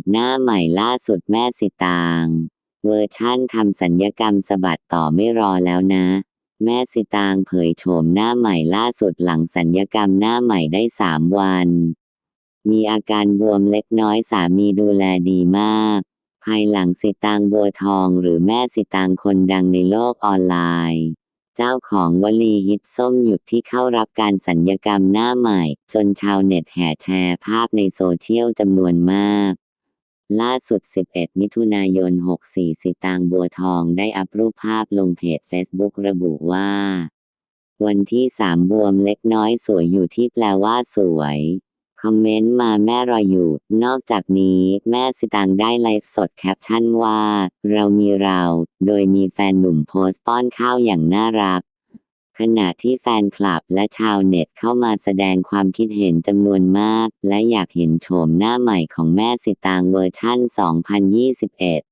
ดหน้าใหม่ล่าสุดแม่สิตาง เวอร์ชั่นทำสัญญกรรมสะบัดต่อไม่รอแล้วนะ แม่สิตางเผยโฉมหน้าใหม่ล่าสุดหลังสัญญกรรมหน้าใหม่ได้สามวัน มีอาการบวมเล็กน้อยสามีดูแลดีมาก ภายหลังสิตางบัวทองหรือแม่สิตางคนดังในโลกออนไลน์ เจ้าของวลีฮิตส้มหยุดที่เข้ารับการสัญญกรรมหน้าใหม่ จนชาวเน็ตแห่แชร์ภาพในโซเชียลจำนวนมาก ล่าสุด 11 มิถุนายน 64 สิตางบัวทองได้อัพรูปภาพลงเพจ Facebook ระบุว่า วันที่3บวมเล็กน้อยสวยอยู่ที่แปลว่าสวย คอมเมนต์มาแม่รออยู่ นอกจากนี้แม่สิตางได้ไลฟ์สดแคปชั่นว่า เรามีเรา โดยมีแฟนหนุ่มโพสต์ป้อนข้าวอย่างน่ารัก ขณะที่แฟนคลับและชาวเน็ตเข้ามาแสดงความคิดเห็นจำนวนมาก และอยากเห็นโฉมหน้าใหม่ของแม่สิตางเวอร์ชั่น 2021